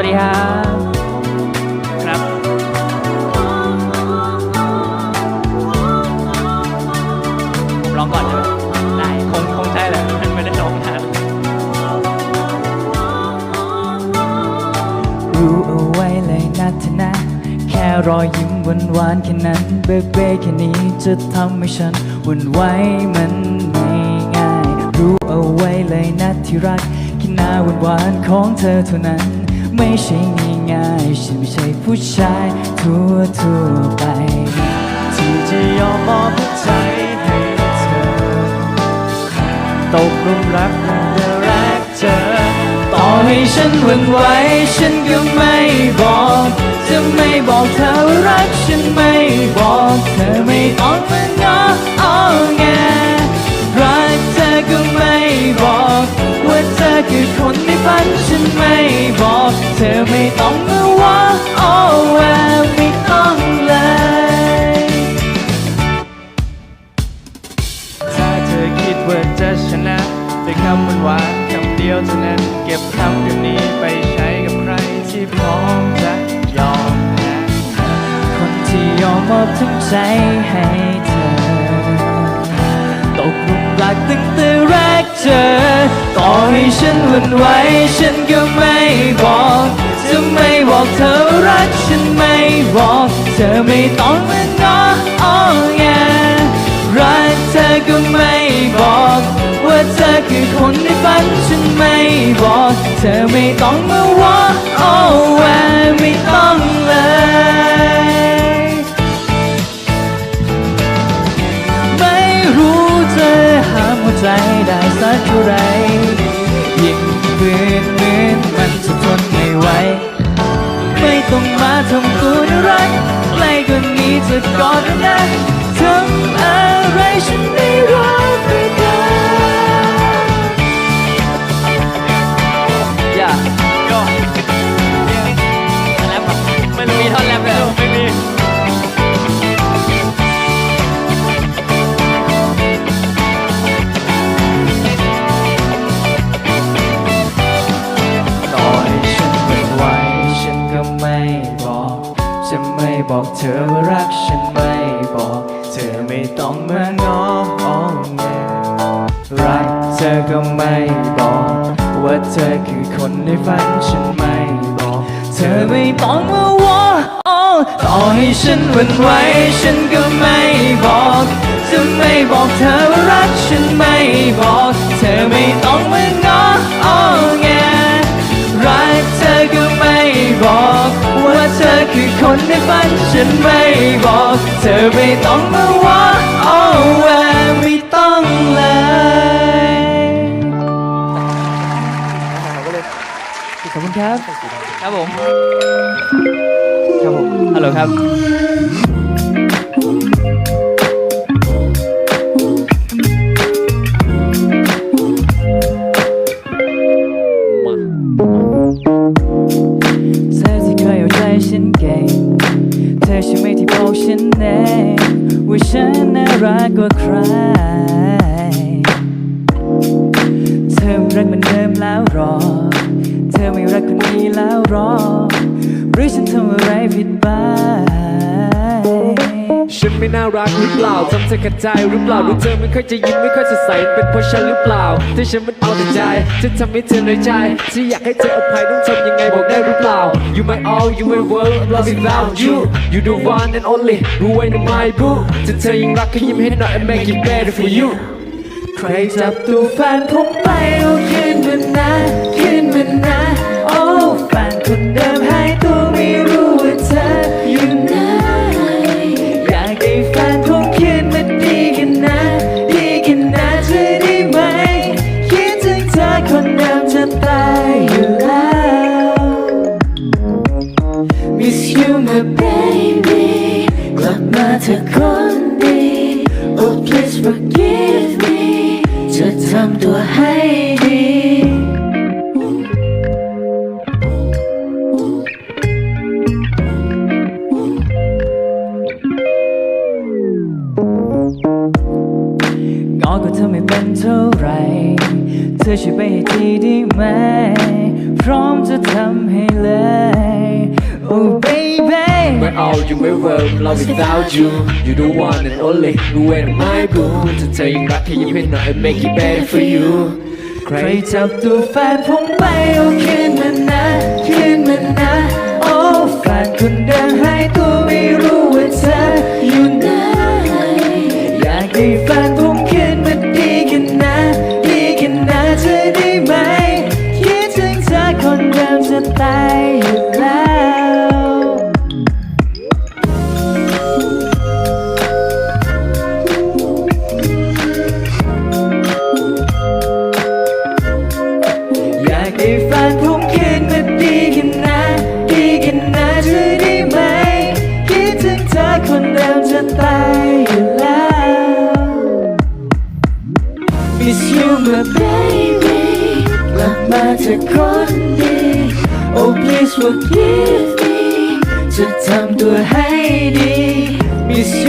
วัสดีครับครับผมร้องก่อนเลยได้คงคงใช่แหละมันไม่ได้ร้องนานรู้เอาไว้เลยนะเธอนะ แค่รอยยิ้มหวานหวานๆแค่นั้นเบ๊ะๆแค่นี้จะทำให้ฉันหวันไหวมันไม่ง่าย รู้เอาไว้เลยนะที่รักแค่หน้าหวานหวานๆของเธอเท่านั้น ไม่ใช่ง่ายๆฉันไม่ใช่ผู้ชายทั่วทั่วไป ที่จะยอมมอบใจให้เธอ ตกลุมรักตั้งแต่แรกเจอ ต่อให้ฉันหวั่นไหวฉันก็ไม่บอก จะไม่บอกเธอรักฉันไม่บอก เธอไม่ต้องมาง้ออ้อแงรักเธอก็ไม่บอก ว่าเธอคือคน นฝันไม่บอกเธอไม่ต้องมาว่าโอ้แวไม่ต้องเลยถ้าเธอคิดว่าจะชนะด้วยคำหวานคำเดียวเท่านั้นเก็บคำคำนี้ไปใช้กับใครที่พร้อมจะยอมแพ้คนที่ยอมมอบทั้งใจให้เธอ ฉันหวั่นไหวฉันก็ไม่บอกจะไม่บอกเธอรักฉันไม่บอก เธอไม่ต้องมาง้ออ้อแงรักเธอก็ไม่บอก ว่าเธอคือคนในฝันฉันไม่บอก เธอไม่ต้องมาว่าโอ้แวไม่ต้องเลยไม่รู้จะห้ามหัวใจได้สักเท่าไรยิ่ง ฝืนเหมือนมันจะทนไม่ไหวไม่ต้องมาทำตัวน่ารักใกล้กว่านี้จะกอดนะทำอะไรฉัน วออ้อต่อให้ฉันหวั่นไหวฉันก็ไม่บอก จะไม่บอกเธอว่ารักฉันไม่บอก เธอไม่ต้องมาง้ออ้อแงรักเธอก็ไม่บอก ว่าเธอคือคนในฝันฉันไม่บอก เธอไม่ต้องมาว่าโอ้แวไม่ต้องเลย คุณครับ ครับผม ครับผมฮัลโหลครับ แล้วหรอหรือฉันทำอะไรผิดไป ฉันไม่น่ารักหรือเปล่าทำเธอขัดใจหรือเปล่าดูเธอไม่ค่อยจะยิ้มไม่ค่อยสดใสเป็นเพราะฉันหรือเปล่า ที่ฉันมันเอาแต่ใจฉันทำให้เธอน้อยใจที่อยากให้เธออภัยต้องทำยังไงบอกได้หรือเปล่า You my all you my world I'm lost without you You the one and only รู้ไว้นะ my boo ถ้าเธอยังรักก็ยิ้มให้หน่อย and make it better for you ใครจับตัวแฟนผมไปเอาคื จะทำตัวให้ดีงอก็เธอไม่เป็นเท่าไร เธอช่วยไปให้ทีได้ไหม you ไม่ work love without you you the one and only you and my boo ถ้าเธอยังรักแค่ยิ้มให้หน่อย make it better for you ใครจับตัวแฟนผมไปเอาคืนมันนะคืนมันนะโอ้แฟนคนเดิมหายตัวไม่รู้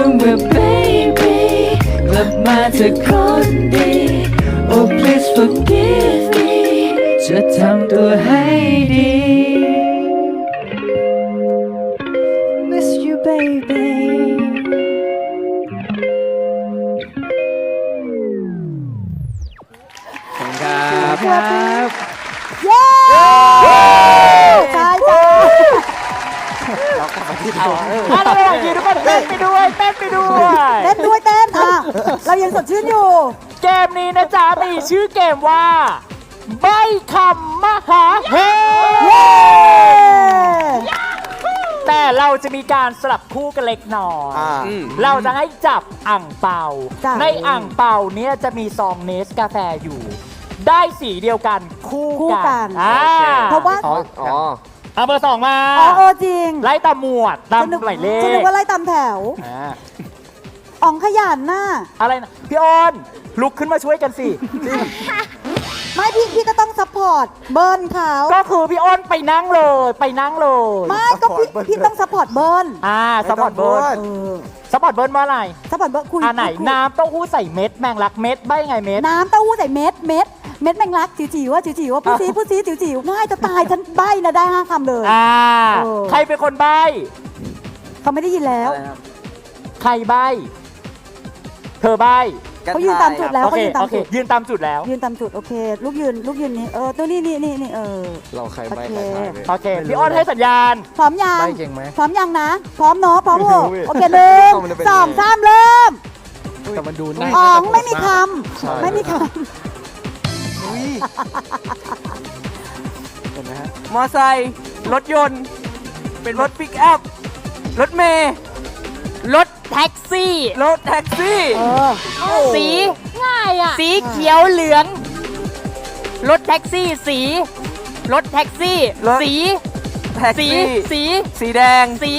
Miss you my baby กลับมาเธอคนดี Oh please forgive me จะทำตัวให้ดี อะเราอยากยืนทุกคนเต้นไปด้วยเต้นไปด้วย เต้นด้วยเต้นอะเรายังสดชื่นอยู่ เกมนี้นะจ๊ะมีชื่อเกมว่าใบคำมหาเฮเย้แต่เราจะมีการสลับคู่กันเล็กน้อยอืมเราจะให้จับอ่างเปา จ้ะ ในอ่างเปาเนี้ยจะมีซองเนสกาแฟอยู่ ได้สีเดียวกันคู่คู่กักันนอ่าเพราะว่า อ๋ออ๋อ เอาเบอร์สองมาอ๋อเออจริงไล่ตามหมวดตามฉันนึกหมายเลฉันนึขกว่าไล่ตามแถวอ่าอ๋องขยันน่ะอะไรนะพี่อ้นลุกขึ้นมาช่วยกันสิ ไม่พี่พี่ก็ต้องซัพพอร์ตเบิร์นเขาก็คือพี่อ้นไปนั่งเลยไปนั่งเลยไม่ก็พี่พี่ต้องซัพพอร์ตเบิร์นอ่าสปอร์ตเบิร์นเออสปอร์ตเบิร์นว่าอะไรซัพพอร์ตเบิร์นคุยอ่าไหนคุยน้ำเต้าหู้ใส่เม็ดแมงลักเม็ดใบไงเม็ดน้ำเต้าหู้ใส่เม็ดเม็ดเม็ดแมงลักจิ๋วจิ๋วว่าจิ๋วจิ๋วว่าผู้ซีผู้ซีจิ๋วจิ๋วง่ายจะตายฉันใบนะได้ห้าคำเลย อ่าเออ ใครเป็นคนใบเขาไม่ได้ยินแล้วใครใบเธอใบ เขายืนตามจุดแล้วโอเขาเคยืนตาโอมเค จุด ยืนตามจุดแล้ว ยืนตามจุดโอเค ลูกยืนลูกยืนนี่เออตัวนี้นี่นี่นี่เออ เราใครไม่โอใครเคทายโอเค พี่อ้นให้สัญญาณ พร้อมยังใบ้เก่งไหมพร้อมยังนะ พร้อมเนาะพร้อมโหไม่รู้โอเคหนึ่งเอามันจะเป็นสองไง สามเริ่มแต่มันดูน่าอ๋องไม่มีคใช่ำไม่มีคเห็นไหมฮะมอไซค์รถยนต์ เป็นรถปิกอัพ รถเมย์รถ แท็กซี่ รถแท็กซี่ำเออสีง่ายอะ สีเขียวเหลือง รถแท็กซี่สี รถแท็กซี่รถสี แท็กสี ซี่สี สีแดง สี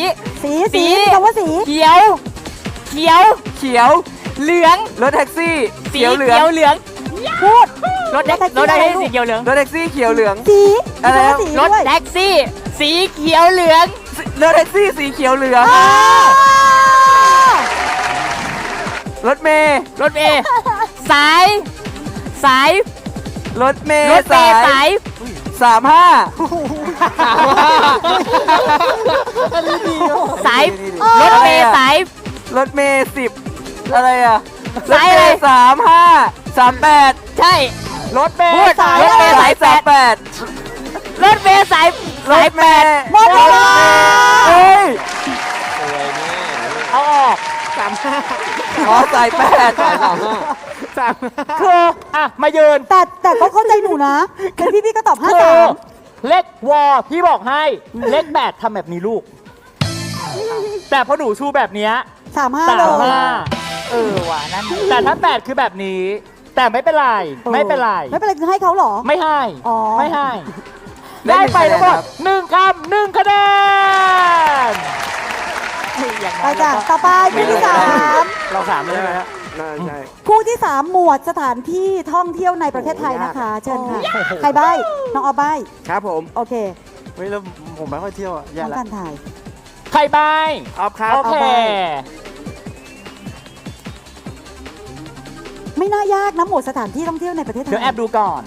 สีสีสีมีคำว่าสี เขียว เขียว เขียว เหลือง รถแท็กซี่สีเขียวเหลืองเหลือง พูด รถแท็กรถแท็กซี่รถแท็กอะไรซี่ลูกสีเขียวเหลือง รถแท็กซี่เขียวเหลือง สีมีอะไรคำว่านะสีรถด้วย แท็กซี่ สีเขียวเหลือง รถแท็กซี่สีเขียวเหลืองอ่า รถเมย์รถเมย์สาย สาย รถเมย์รถเมย์สายสามห้าสาย รถเมย์สาย รถเมย์สิบอะไรอะรถสายเมอะไรย์สามห้าสามแปดใช่ รถเมย์พูดสายรถเมย์สายสามแปดรถเมย์สายรสายถแปเมดย์หมดเวลาเฮ้ยเอาออก อ๋อสายแปดสายสามห้าคืออะ มายืนแต่แต่ก็เข้าใจหนูนะเป็นพี่พี่ก็ตอบห้าคือสามเลขวอพี่บอกให้เลขแปดทำแบบนี้ลูก แต่พอหนูชูแบบเนี้ยสามห้าสาเลมย ห้าเออว่ะนั่นแต่ถ้าแปดคือแบบนี้ แต่ไม่เป็นไร ไม่เป็นไร ไม่เป็นไรคือให้เขาเหรอ ไม่ให้ อ๋อ ไม่ให้ ได้ได้หนึ่งไปแล้วคะแนนก็ครับ หนึ่งคำหนึ่งคะแนน อย่างไปต่อไปคู่ที่สามเราสามเลยไหมฮะน่ใช่คู่ที่สามหมวดสถานที่ท่องเที่ยวในประเทศไทยนะคะ เชิญค่ะใครใบ้น้องออใบ้ครับผมโอเคเฮ้ยแล้วผมไม่ค่อยเที่ยวอะแย่น้องละการถ่าย ใครใบออฟครับโอเคไม่น่ายากนะหมวดสถานที่ท่องเที่ยวในประเทศไทยเดี๋ยวแอบดูก่อน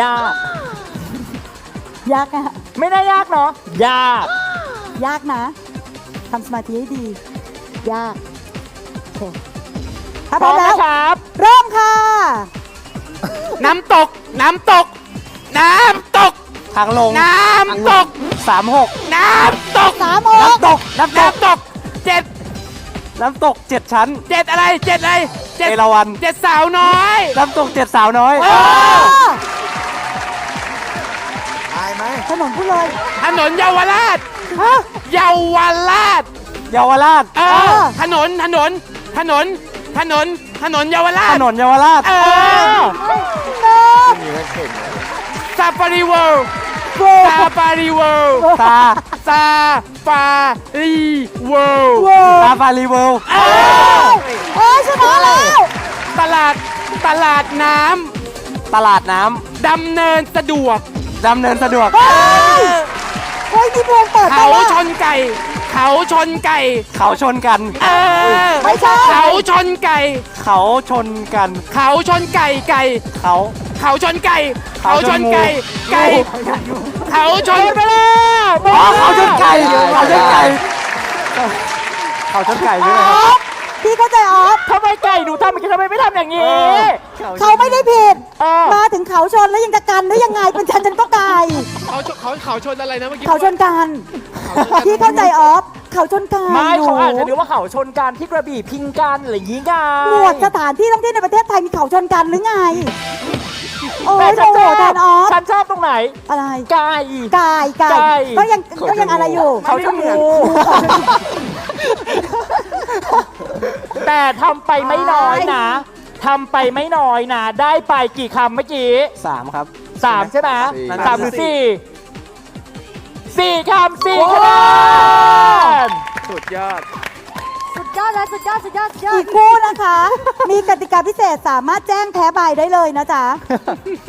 ยาก ยากอะไม่ได้ยากเนาะยาก ยากนะทำสมาธิให้ดี ยากโอเคถ้าพพร้ร้ออมมแล้นะวครับ เริ่มค่ะ น้ำตก น้ำตก น้ำตก ทางลงน้ำตก สามหกน้ำตก สามหกน้ำตก น้ำตก น้ำตก เจ็ด น้ำตกเจ็ดชั้น เจ็ดอะไร เจ็ดอะไร เจ็ดเอราวัณ เจ็ดสาวน้อย น้ำตกเจ็ดสาวน้อย เออ ถนนพูดเลยถนนเยาวราชเยาวราช เยาวราชเออ ถนน ถนน ถนน ถนน ถนนเยาวราถชนนเยาวราชเออซาฟารีเวิลด์ซาฟารีเวิลด์ตาซาฟารีเวิลด์ตาฟารีเวิลด์เออเอ้ยชนะแล้วตลาด ตลาดน้ตลาดน้ำดำเนินสะดวกำ ดำเนินสะดวก เฮ้ยเฮ้ยที่เพลงเปิดเขาไปว่าชนไก่ เขาชนไก่ เขาชนกัน เออไม่ใช่ เขาชนไก่ เขาชนกัน เขาชนไก่ไก่ เขา เขาชนไก่ เขาเขาชชนนงูไก่ไก่ เขาชนไปแล้วอ๋อเขาชนไก่ เขาชนไก่ เขาชนไก่ใช่ไหมครับ พี่เข้าใจออฟทำไมไก่หนูทำอย่างนี้ทำไมไม่ทำอย่างนี้ เขาไม่ได้ผิด เออ มาถึงเขาชนแล้วยังจะกันได้ยังไงเป็นฉันฉันก็ไกลเขาชเขาเขาชนอะไรนะเมื่อกี้ เขาชนกัน พี่เข้าใจออฟเขาชนกันไม่หนูเขาอาจจะนึกว่าเขาชนกันที่กระบี่พิงกันอะไรอย่างนี้ไงหมวดสถานที่ท่องเที่ยวในประเทศไทยมีเขาชนกันหรือไงโอ้แต่ยฉันโหชอบแทนออฟฉันชอบตรงไหน อะไรไก่กายกาไก่ยก็ยังก็ยังอะไรอยู่ เขาชนงู แต่ทำไปไม่น้อยนะทำไปไม่น้อยนะ ได้ไปกี่คำเมื่อกี้สามครับ สามใช่ไหมสี่สามหรือสี่สี่คำสี่คะแนนสุดยอดสุด ยอดแล้วสุดยอดสุดยอดสุดยอดอีกคู่นะคะ มีกติกาพิเศษสามารถแจ้งแพ้ใบได้เลยนะจ๊ะ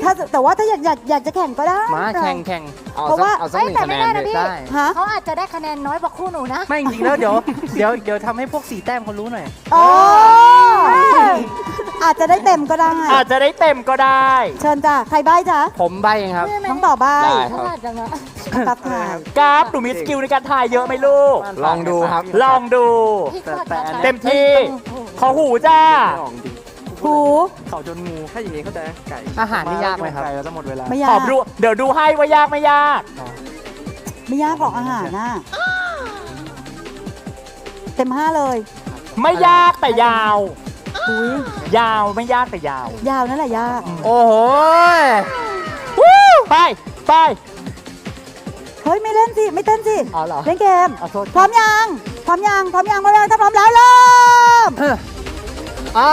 ถ้าแต่ว่าถ้าอยากอยากอยากจะแข่งก็ได้ มาแข่งแข่งเพราะว่าเอาสักหนึ่งคะแนนเลยได้ ฮะเขาอาจจะได้คะแนนน้อยกว่าคู่หนูนะ ไม่จริงๆแล้วเดี๋ยวเดี๋ยวเดี๋ยวทำให้พวกสีแต้มเขารู้หน่อยอ๋ออาจจะได้เต็มก็ได้ อาจจะได้เต็มก็ได้ เชิญจ้ะใครใบ้จ๊ะผมใบเองครับ น้องต่อใบ้ ได้ฉลาดจังนะ กับถ่ายกราฟหนูมีสกิลในการถ่ายเยอะไหมลูก ลองดูครับ ลองดูพี่ขอดแต่นะคะเต็มที่ ขอหูจ้าหู เขาจนงูถ้าอย่างนี้เข้าใจไหมไก่อาหารนี่ยากไหมครับ ไก่แล้วจะหมดเวลา ไม่ขยาอกดู เดี๋ยวดูให้ว่ายากไม่ยาก ไม่ยากหรอกอาหารน่ะเต็มห้าเลย ไม่ยากแต่ยาว อุ้ยยาวไม่ยากแต่ยาว ยาวนั่นแหละยาก โอ้โห ไป ไป เฮ้ยไม่เล่นสิไม่เต้นสิอ๋อเหรอเล่นเกมขอโทษ พร้อมยังพร้อมยังพร้อมยังพร้อมยังถ้าพร้อมแล้วเริ่มอ่า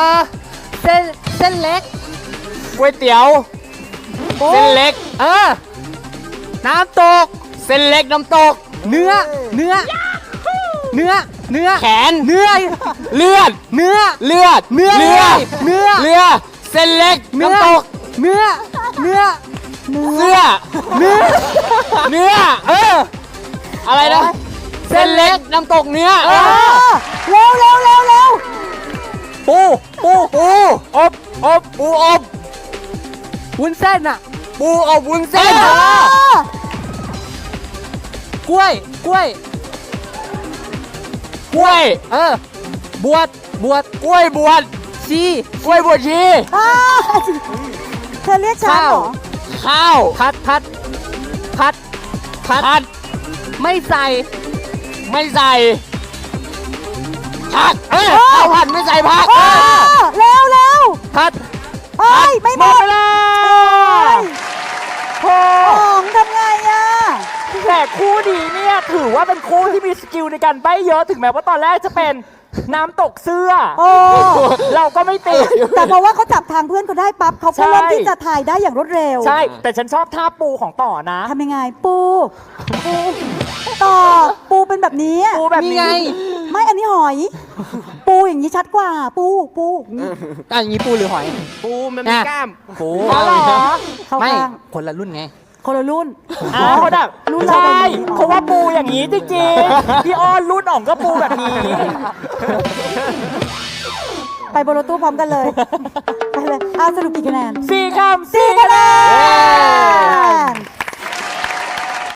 เส้นเส้นเล็กก๋วยเตี๋ยว เส้นเล็ก เออ น้ำตก เส้นเล็กน้ำตก เนื้อ เนื้อ เนื้อ เนื้อ แขน เนื้อ เลือด เนื้อ เลือด เนื้อ เลือด เนื้อ เลือด เส้นเล็กเนื้อน้ำตก เนื้อ เนื้อ เสื้อ เนื้อ เนื้อ เออ อะไรนะ เส้นเล็กน้ำตกเนื้อ เออ เร็วเร็วเร็วเร็วปูปูปูอบอบปูอบวุ้นเส้นอะปูอบวุ้นเส้นเออกล้วย กล้วย กล้วย เออ บวช บวช กล้วยบวชชีกล้วยบวชชีอ่าเธอเรียกฉันเหรอ ข้าวพัดพัดพัดพัดผัดไม่ใส่ไม่ใส่ผักเออข้าวผัดไม่ใส่ผักเออเร็วเร็วพัดเอ้ยไม่หหมมดดเวลาโอ้ของทำไงอะ แต่คู่นี้เนี่ยถือว่าเป็นคู่ที่มีสกิลในการใบ้เยอะถึงแม้ว่าตอนแรกจะเป็น น้ำตกเสื้อ โอ้ เราก็ไม่ติด แต่เพราะว่าเขาจับทางเพื่อนเขาได้ปั๊บเขาก็ใช่เริ่มที่จะถ่ายได้อย่างรวดเร็วใช่ แต่ฉันชอบท่าปูของต่อนะทำยังไง ปูปูต่อปูเป็นแบบนี้ ปูแบบนี้นี่ไง ไม่อันนี้หอย ปูอย่างนี้ชัดกว่า ปูปูนี่อะอย่างนี้ปูหรือหอย ปูมันมีกล้ามปูอ๋อเหรอเข้าไม่ข้างคนละรุ่นไง คนละรุ่น อ้าวเขาแบบรุ่นเราใช่แบบนี้อ๋อเขาว่าปูอย่างนี้จริงๆ พี่อ้อนรุ่นอ่องก็ปูแบบนี้ ไปบนรถตู้พร้อมกันเลย ไปเลยเอาสรุปกี่คะแนนสี่คำสี่คะแนน